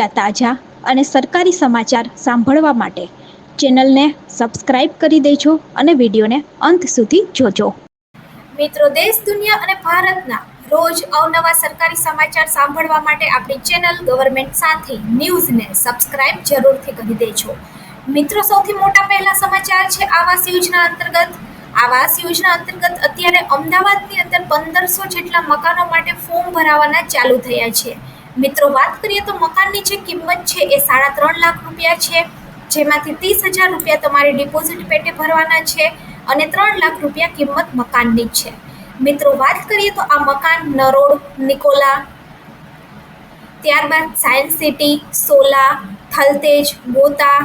તાજા અને સરકારી સમાચાર સાંભળવા માટે ચેનલને સબસ્ક્રાઇબ કરી દેજો અને વિડીયોને અંત સુધી જોજો. મિત્રો, દેશ, દુનિયા અને ભારતના રોજ અવનવા સરકારી સમાચાર સાંભળવા માટે આપણી ચેનલ ગવર્મેન્ટ સાથે ન્યૂઝને સબસ્ક્રાઇબ જરૂરથી કરી દેજો. મિત્રો, સૌથી મોટા પહેલા સમાચાર છે આવાસ યોજના અંતર્ગત. આવાસ યોજના અંતર્ગત અત્યારે અમદાવાદની અંદર પંદરસો જેટલા મકાનો માટે ફોર્મ ભરાવાના ચાલુ થયા છે. મિત્રો, વાત કરીએ તો મકાનની જે કિંમત છે એ સાડા ત્રણ લાખ રૂપિયા છે. જેમાંથી ત્રીસ હજાર રૂપિયા તમારે ડિપોઝિટ પેટે ભરવાના છે અને ત્રણ લાખ રૂપિયા કિંમત મકાનની છે. મિત્રો, વાત કરીએ તો આ મકાન નરોડ, નિકોલા, ત્યારબાદ સાયન્સ સિટી, સોલા, થલતેજ, ગોતા,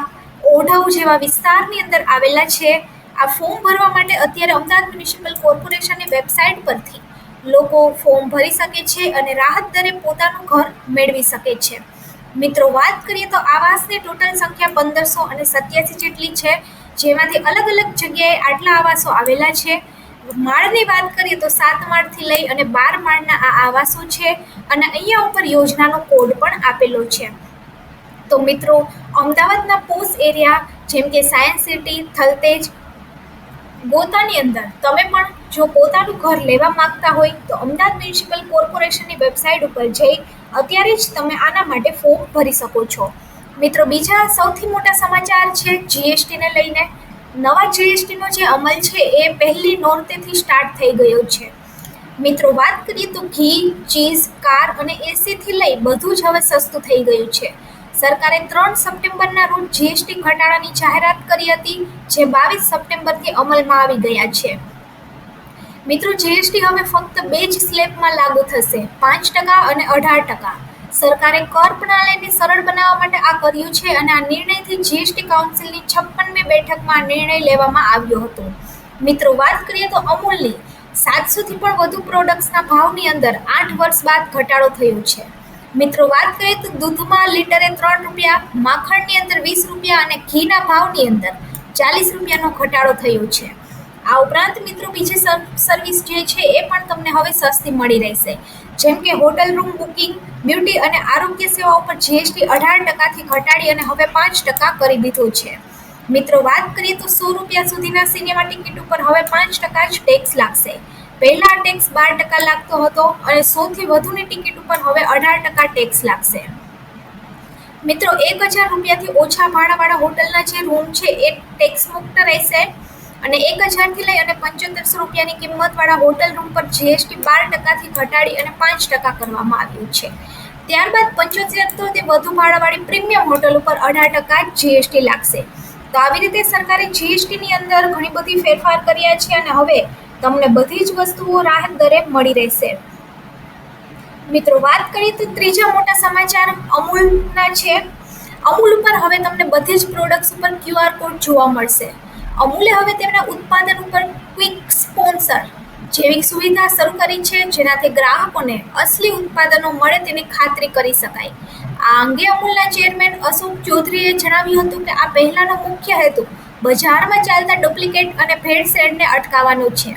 ઓઢવ જેવા વિસ્તારની અંદર આવેલા છે. આ ફોર્મ ભરવા માટે અત્યારે અમદાવાદ મ્યુનિસિપલ કોર્પોરેશનની વેબસાઇટ પરથી લોકો ફોર્મ ભરી શકે છે અને રાહત દરે પોતાનું ઘર મેળવી શકે છે. મિત્રો, વાત કરીએ તો આવાસની ટોટલ સંખ્યા પંદરસો અને સત્યાસી જેટલી છે. જેમાંથી અલગ અલગ જગ્યાએ આટલા આવાસો આવેલા છે. માળની વાત કરીએ તો સાત માળથી લઈ અને બાર માળના આ આવાસો છે અને અહીંયા ઉપર યોજનાનો કોડ પણ આપેલો છે. તો મિત્રો, અમદાવાદના પોસ્ટ એરિયા જેમ કે સાયન્સ સિટી, થલતેજ ગોતાની અંદર. તમે પણ જો પોતાનું ઘર લેવા માંગતા હોય તો અમદાવાદ મ્યુનિસિપલ કોર્પોરેશનની વેબસાઇટ ઉપર જઈ અત્યારે જ તમે આના માટે ફોર્મ ભરી શકો છો. મિત્રો, બીજા સૌથી મોટા સમાચાર છે જીએસટીને લઈને. નવા જીએસટીનો જે અમલ છે એ પહેલી નોરતેથી સ્ટાર્ટ થઈ ગયો છે. મિત્રો, વાત કરીએ તો ઘી, ચીઝ, કાર અને એસીથી લઈ બધું જ હવે સસ્તું થઈ ગયું છે. સરકારે ત્રણ સપ્ટેમ્બરના રોજ જીએસટી ઘટાડાની જાહેરાત કરી હતી, જે બાવીસ સપ્ટેમ્બરથી અમલમાં આવી ગયા છે. મિત્રો જીએસટી હવે ફક્ત બે જ સ્લેબમાં લાગુ થશે, પાંચ ટકા અને અઢાર ટકા. સરકારે કર પ્રણાલીને સરળ બનાવવા માટે આ કર્યું છે અને આ નિર્ણયથી જીએસટી કાઉન્સિલની છપ્પનમી બેઠકમાં નિર્ણય લેવામાં આવ્યો હતો. મિત્રો, વાત કરીએ તો અમૂલની. સાતસોથી પણ વધુ પ્રોડક્ટ્સના ભાવની અંદર આઠ વર્ષ બાદ ઘટાડો થયો છે. મિત્રો, વાત કરીએ તો દૂધમાં લીટરે ત્રણ રૂપિયા, માખણની અંદર વીસ રૂપિયા અને ઘીના ભાવની અંદર ચાલીસ રૂપિયાનો ઘટાડો થયો છે. આ ઉપરાંત મિત્રો, બીજી સર્વિસ જે છે એ પણ તમને હવે સસ્તી મળી રહેશે. જેમ કે હોટલ રૂમ બુકિંગ, બ્યુટી અને આરોગ્ય સેવા ઉપર જીએસટી અઢાર ટકાથી ઘટાડી અને હવે પાંચ ટકા કરી દીધું છે. મિત્રો, વાત કરીએ તો સો રૂપિયા સુધીના સિનેમા ટિકિટ ઉપર હવે પાંચ ટકા જ ટેક્સ લાગશે. પહેલા ટેક્સ બાર ટકા લાગતો હતો અને સૌથી વધુની ટિકિટ ઉપર હવે અઢાર ટકા ટેક્સ લાગશે. મિત્રો, એક હજાર રૂપિયાથી ઓછા ભાડાવાળા હોટલના જે રૂમ છે, એ ટેક્સ મુક્ત રહેશે અને એક હજારથી લઈ અને પંચોતેરસો રૂપિયાની કિંમતવાળા હોટલ રૂમ પર જીએસટી બાર ટકાથી ઘટાડી અને પાંચ ટકા કરવામાં આવ્યું છે. ત્યારબાદ પંચોતેરથી વધુ ભાડાવાળી પ્રીમિયમ હોટલ ઉપર અઢાર ટકા જીએસટી લાગશે. તો આવી રીતે સરકારે જીએસટીની અંદર ઘણી બધી ફેરફાર કર્યા છે અને હવે તમને બધી જ વસ્તુઓ રાહત દરે મળી રહેશે. મિત્રો, વાત કરીએ તો ત્રીજા મોટા સમાચાર અમૂલના છે. અમૂલ ઉપર હવે તમને બધી જ પ્રોડક્ટ્સ ઉપર ક્યુઆર કોડ જોવા મળશે. અમૂલે હવે તેમના ઉત્પાદન ઉપર ક્વિક સ્પોન્સર જેવી સુવિધા શરૂ કરી છે, જેનાથી ગ્રાહકોને અસલી ઉત્પાદનો મળે તેની ખાતરી કરી શકાય. આ અંગે અમૂલના ચેરમેન અશોક ચૌધરીએ જણાવ્યું હતું કે આ પહેલાંનો મુખ્ય હેતુ બજારમાં ચાલતા ડુપ્લિકેટ અને ભેળસેળને અટકાવવાનો છે.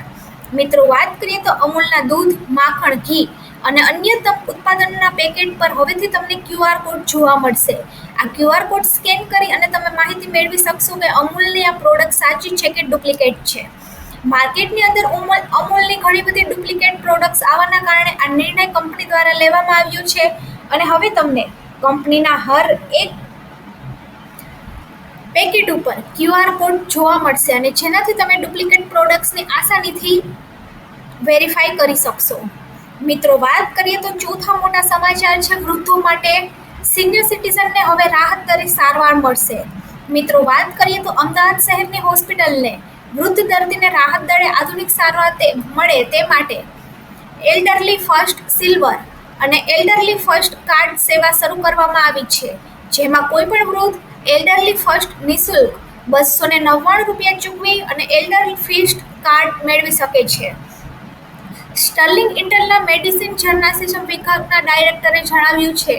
મિત્રો, વાત કરીએ તો અમૂલના દૂધ, માખણ, ઘી અને અન્ય તમ ઉત્પાદનોના પેકેટ પર હવેથી તમને ક્યુઆર કોડ જોવા મળશે. આ ક્યુઆર કોડ સ્કેન કરી અને તમે માહિતી મેળવી શકશો કે અમૂલની આ પ્રોડક્ટ સાચી છે કે ડુપ્લિકેટ છે. માર્કેટની અંદર અમૂલ અમૂલની ઘણી બધી ડુપ્લિકેટ પ્રોડક્ટ્સ આવવાના કારણે આ નિર્ણય કંપની દ્વારા લેવામાં આવ્યો છે. અને હવે તમને કંપનીના હર એક પેકેટ ઉપર ક્યુઆર કોડ જોવા મળશે અને જેનાથી તમે ડુપ્લિકેટ પ્રોડક્ટ્સની આસાનીથી વેરીફાઈ કરી શકશો. મિત્રો, વાત કરીએ તો ચોથા મોટા સમાચાર છે, વૃદ્ધો માટે સિનિયર સિટીઝનને હવે રાહત દરે સારવાર મળશે. મિત્રો, વાત કરીએ તો અમદાવાદ શહેરની હોસ્પિટલને વૃદ્ધ દર્દીને રાહત દરે આધુનિક સારવાર તે મળે તે માટે એલ્ડરલી ફર્સ્ટ સિલ્વર અને એલ્ડરલી ફર્સ્ટ કાર્ડ સેવા શરૂ કરવામાં આવી છે. જેમાં કોઈ પણ વૃદ્ધ એલ્ડરલી ફર્સ્ટ નિઃશુલ્ક બસો ને નવ્વાણું રૂપિયા ચૂકવી અને એલ્ડરલી ફિસ્ટ કાર્ડ મેળવી શકે છે. સ્ટર્લિંગ ઇન્ટરના મેડિસિન જર્નાલિઝમ વિભાગના ડાયરેક્ટરે જણાવ્યું છે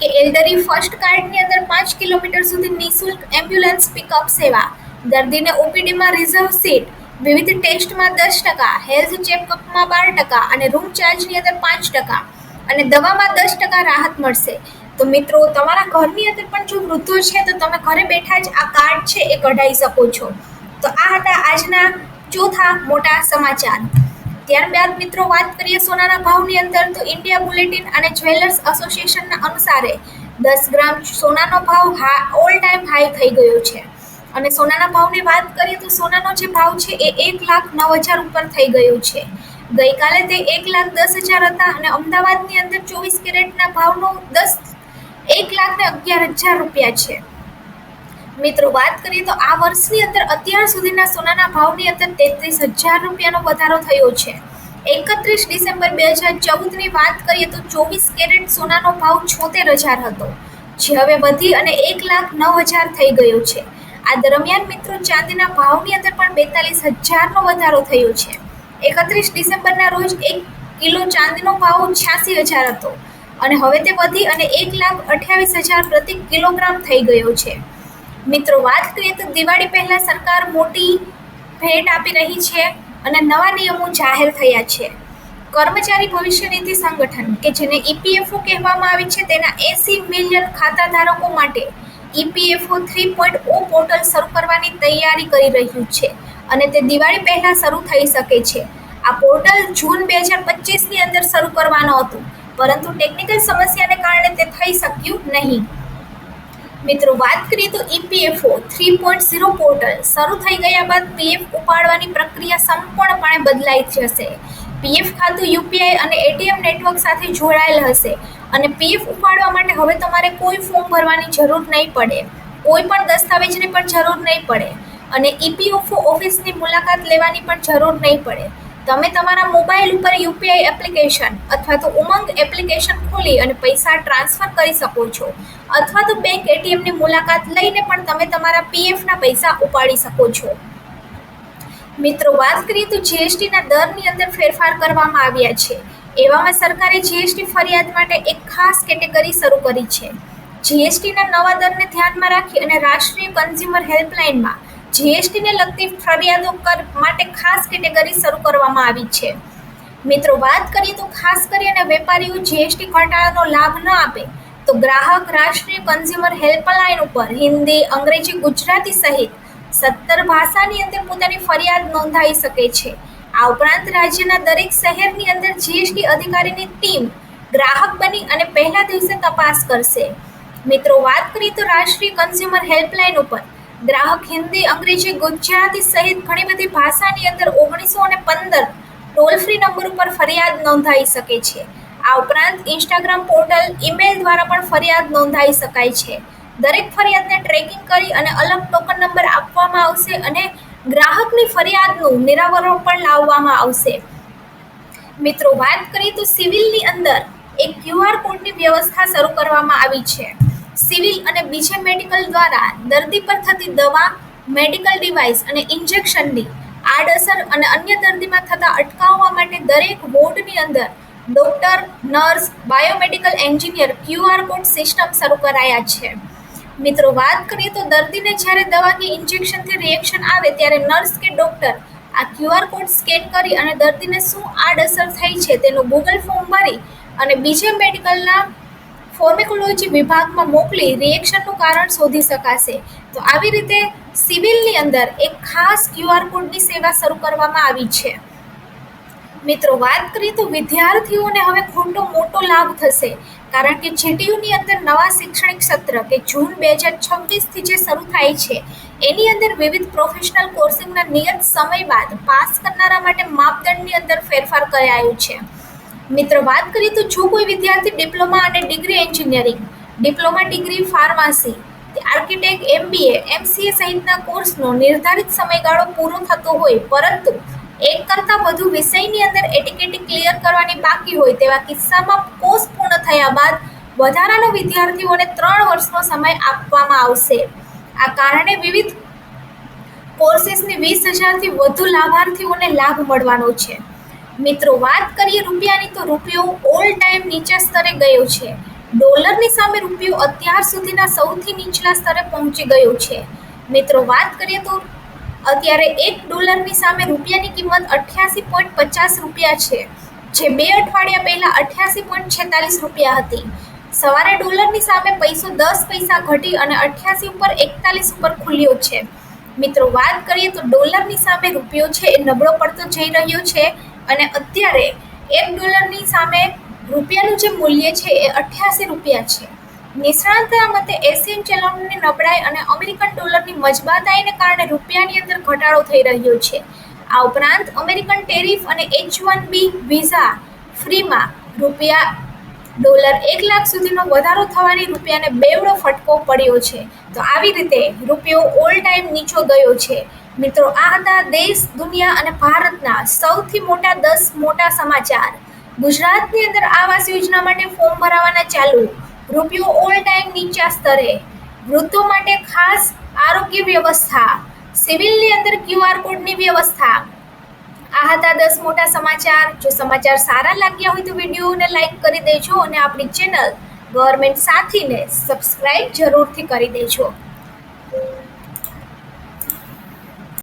કે એલ્ડરી ફર્સ્ટ કાર્ડની અંદર પાંચ કિલોમીટર સુધી નિઃશુલ્ક એમ્બ્યુલન્સ પિકઅપ સેવા, દર્દીને ઓપીડીમાં રિઝર્વ સીટ વિવિધ ટેસ્ટમાં દસ ટકા હેલ્થ ચેકઅપમાં બાર ટકા અને રૂમ ચાર્જની અંદર પાંચ ટકા અને દવામાં દસ ટકા રાહત મળશે. તો મિત્રો, તમારા ઘરની અંદર પણ જો વૃદ્ધો છે, તો તમે ઘરે બેઠા જ આ કાર્ડ છે એ કઢાવી શકો છો. તો આ હતા આજના ચોથા મોટા સમાચાર. ત્યારબાદ મિત્રો વાત કરીએ સોનાના ભાવની અંદર તો ઇન્ડિયા બુલેટિન અને જ્વેલર્સ એસોસિએશનના અનુસારે દસ ગ્રામ સોનાનો ભાવ હા ઓલ ટાઈમ હાઈ થઈ ગયો છે. અને સોનાના ભાવની વાત કરીએ તો સોનાનો જે ભાવ છે એ એક લાખ નવ હજાર ઉપર થઈ ગયો છે. ગઈકાલે તે એક લાખ દસ હજાર હતા અને અમદાવાદની અંદર ચોવીસ કેરેટના ભાવનો દસ, એક લાખ ને અગિયાર હજાર રૂપિયા છે. મિત્રો, વાત કરીએ તો આ વર્ષની અંદર અત્યાર સુધીના સોનાના ભાવની અંદર તેત્રીસ હજાર રૂપિયાનો વધારો થયો છે. એકત્રીસ ડિસેમ્બર બે હજાર ચૌદની વાત કરીએ તો ચોવીસ કેરેટ સોનાનો ભાવ છોતેર હજાર હતો, જે હવે વધી અને એક લાખ નવ હજાર થઈ ગયો છે. આ દરમિયાન મિત્રો, ચાંદીના ભાવની અંદર પણ બેતાલીસ હજારનો વધારો થયો છે. એકત્રીસ ડિસેમ્બરના રોજ એક કિલો ચાંદીનો ભાવ છ્યાસી હજાર હતો અને હવે તે વધી અને એક લાખ અઠ્યાવીસ હજાર પ્રતિ કિલોગ્રામ થઈ ગયો છે. મિત્રો, વાત કરીએ તો દિવાળી પહેલા સરકાર મોટી ભેટ આપી રહી છે અને નવા નિયમો જાહેર થયા છે. કર્મચારી ભવિષ્ય નિધિ સંગઠન, કે જેને ઈપીએફઓ કહેવામાં આવે છે, તેના એસી મિલિયન ખાતા ધારકો માટે EPFO three point O portal શરૂ કરવાની તૈયારી કરી રહ્યું છે અને તે દિવાળી પહેલા શરૂ થઈ શકે છે. આ પોર્ટલ જૂન બે હજાર પચીસની અંદર શરૂ કરવાનું હતું, પરંતુ ટેકનિકલ સમસ્યાને કારણે તે થઈ શક્યું નહીં. મિત્રો, વાત કરીએ તો EPFO three point zero portal શરૂ થઈ ગયા બાદ પીએફ ઉપાડવાની પ્રક્રિયા સંપૂર્ણપણે બદલાઈ જશે. પીએફ ખાતું યુપીઆઈ અને એટીએમ નેટવર્ક સાથે જોડાયેલ હશે. અને પીએફ ઉપાડવા માટે હવે તમારે કોઈ ફોર્મ ભરવાની જરૂર નહીં પડે. કોઈ પણ દસ્તાવેજની પણ જરૂર નહીં પડે. અને ઈપીએફઓ ઓફિસની મુલાકાત લેવાની પણ જરૂર નહીં પડે. તમે તમારા મોબાઈલ ઉપર યુપીઆઈ એપ્લિકેશન અથવા તો ઉમંગ એપ્લિકેશન ખોલી અને પૈસા ટ્રાન્સફર કરી શકો છો. અથવા તો બેંક એટીએમની મુલાકાત લઈને પણ તમે તમારા પીએફના પૈસા ઉપાડી શકો છો. મિત્રો, વાત કરીએ તો જીએસટીના દરની અંદર ફેરફાર કરવામાં આવ્યા છે. એવામાં સરકારે જીએસટી ફરિયાદ માટે એક ખાસ કેટેગરી શરૂ કરી છે. જીએસટીના નવા દરને ધ્યાનમાં રાખી અને રાષ્ટ્રીય કન્ઝ્યુમર હેલ્પલાઇનમાં જીએસટીને લગતી ફરિયાદો કર માટે ખાસ કેટેગરી શરૂ કરવામાં આવી છે. મિત્રો, વાત કરીએ તો ખાસ કરીને વેપારીઓ જીએસટી ઘટાડાનો લાભ ન આપે, તો ગ્રાહક, રાષ્ટ્રીય કન્ઝ્યુમર હેલ્પલાઇન ઉપર હિન્દી, અંગ્રેજી, ગુજરાતી સહિત સત્તર ભાષાની અંદર પોતાની ફરિયાદ નોંધાવી શકે છે. આ ઉપરાંત રાજ્યના દરેક શહેરની અંદર જીએસટી અધિકારીની ટીમ ગ્રાહક બની અને પહેલા દિવસે તપાસ કરશે. મિત્રો, વાત કરીએ તો રાષ્ટ્રીય કન્ઝ્યુમર હેલ્પલાઇન ઉપર. ગ્રાહક હિન્દી, અંગ્રેજી, ગુજરાતી સહિત ઘણી બધી ભાષાની અંદર ઓગણીસો અને પંદર ટોલ ફ્રી નંબર ઉપર ફરિયાદ નોંધાવી શકે છે. આ ઉપરાંત ઇન્સ્ટાગ્રામ પોર્ટલ ઈમેલ દ્વારા પણ ફરિયાદ નોંધાવી શકાય છે. દરેક ફરિયાદને ટ્રેકિંગ કરી અને અલગ ટોકન નંબર આપવામાં આવશે અને ગ્રાહકની ફરિયાદનું નિરાવરણ પણ લાવવામાં આવશે. મિત્રો, વાત કરીએ તો સિવિલની અંદર એક ક્યુઆર કોડની વ્યવસ્થા શરૂ કરવામાં આવી છે. સિવિલ અને બીજે મેડિકલ દ્વારા દર્દી પર થતી દવા, મેડિકલ ડિવાઇસ અને ઇન્જેક્શનની આડઅસર અને અન્ય દર્દીમાં થતા અટકાવવા માટે દરેક વોર્ડની અંદર doctor, nurse, biomedical engineer QR code system શરૂ કરાયા છે. મિત્રો, વાત કરીએ તો દર્દીને જ્યારે દવા કે ઇન્જેક્શનથી રિએક્શન આવે ત્યારે નર્સ કે ડોક્ટર આ ક્યુઆર કોડ સ્કેન કરી અને દર્દીને શું આડઅસર થઈ છે તેનું ગૂગલ ફોર્મ ભરી અને બીજે મેડિકલના ફોર્મેકોલોજી વિભાગમાં મોકલી રિએક્શનનું કારણ શોધી શકાશે. તો આવી રીતે સિવિલની અંદર એક ખાસ ક્યુઆર કોડની સેવા શરૂ કરવામાં આવી છે. મિત્રો, વાત કરીએ તો વિદ્યાર્થીઓને હવે ખોટો મોટો લાભ થશે. કારણ કે જેટીયુની અંદર નવા શૈક્ષણિક સત્ર કે જૂન બે હજાર છવ્વીસથી જે શરૂ થાય છે, એની અંદર વિવિધ પ્રોફેશનલ કોર્સિંગના નિયત સમય બાદ પાસ કરનારા માટે માપદંડની અંદર ફેરફાર કરાયું છે. મિત્રો, વાત કરીએ તો જો કોઈ વિદ્યાર્થી ડિપ્લોમા અને degree engineering, diploma, degree pharmacy architect, MBA, MCA સહિતના કોર્સનો નિર્ધારિત સમયગાળો પૂરો થતો હોય, પરંતુ એક કરતાં વધુ વિષયની અંદર એટીકેટી ક્લિયર કરવાની બાકી હોય, તેવા કિસ્સામાં કોર્સ પૂર્ણ થયા બાદ વધારાના વિદ્યાર્થીઓને ત્રણ વર્ષનો સમય આપવામાં આવશે. આ કારણે વિવિધ કોર્સીસની વીસ હજારથી વધુ લાભાર્થીઓને લાભ મળવાનો છે. મિત્રો, વાત કરીએ રૂપિયાની તો રૂપિયો ઓલ ટાઈમ નીચા સ્તરે ગયો છે. ડોલરની સામે રૂપિયો અત્યાર સુધીના સૌથી નીચલા સ્તરે પહોંચી ગયો છે. મિત્રો, વાત કરીએ તો અત્યારે એક ડોલરની સામે રૂપિયાની કિંમત અઠ્યાસી પોઈન્ટ પચાસ રૂપિયા છે, જે બે અઠવાડિયા પહેલાં અઠ્યાસી પોઈન્ટ છેતાલીસ રૂપિયા હતી. સવારે ડોલરની સામે પૈસો દસ પૈસા ઘટી અને અઠ્યાસી ઉપર એકતાલીસ ઉપર ખુલ્યો છે. મિત્રો, વાત કરીએ તો ડોલરની સામે રૂપિયો છે એ નબળો પડતો જઈ રહ્યો છે. અને અત્યારે એક ડોલરની સામે રૂપિયાનું જે મૂલ્ય છે એ અઠ્યાસી રૂપિયા છે. નિષ્ણાંતના મતે એશિયન ચલણની નબળાઈ અને અમેરિકન ડોલરની મજબાતાઈને કારણે રૂપિયાની અંદર ઘટાડો થઈ રહ્યો છે. આ ઉપરાંત અમેરિકન ટેરિફ અને એચ વન બી વિઝા ફ્રીમાં રૂપિયા ડોલર એક લાખ સુધીનો વધારો થવાની રૂપિયાને બેવડો ફટકો પડ્યો છે. તો આવી રીતે રૂપિયો ઓલ ટાઈમ નીચો ગયો છે. મિત્રો, આ હતા દેશ, દુનિયા અને ભારતના સૌથી મોટા દસ મોટા સમાચાર. ગુજરાતની અંદર આવાસ યોજના માટે ફોર્મ ભરાવાના ચાલુ, રૂપિયો ઓલ ટાઈમ નીચા સ્તરે, વૃદ્ધો માટે ખાસ આરોગ્ય વ્યવસ્થા, સિવિલની અંદર ક્યુઆર કોડની વ્યવસ્થા. આ હતા દસ મોટા સમાચાર. જો સમાચાર સારા લાગ્યા હોય તો વિડીયોને લાઈક કરી દેજો અને આપણી ચેનલ ગવર્મેન્ટ સાથીને સબસ્ક્રાઇબ જરૂરથી કરી દેજો.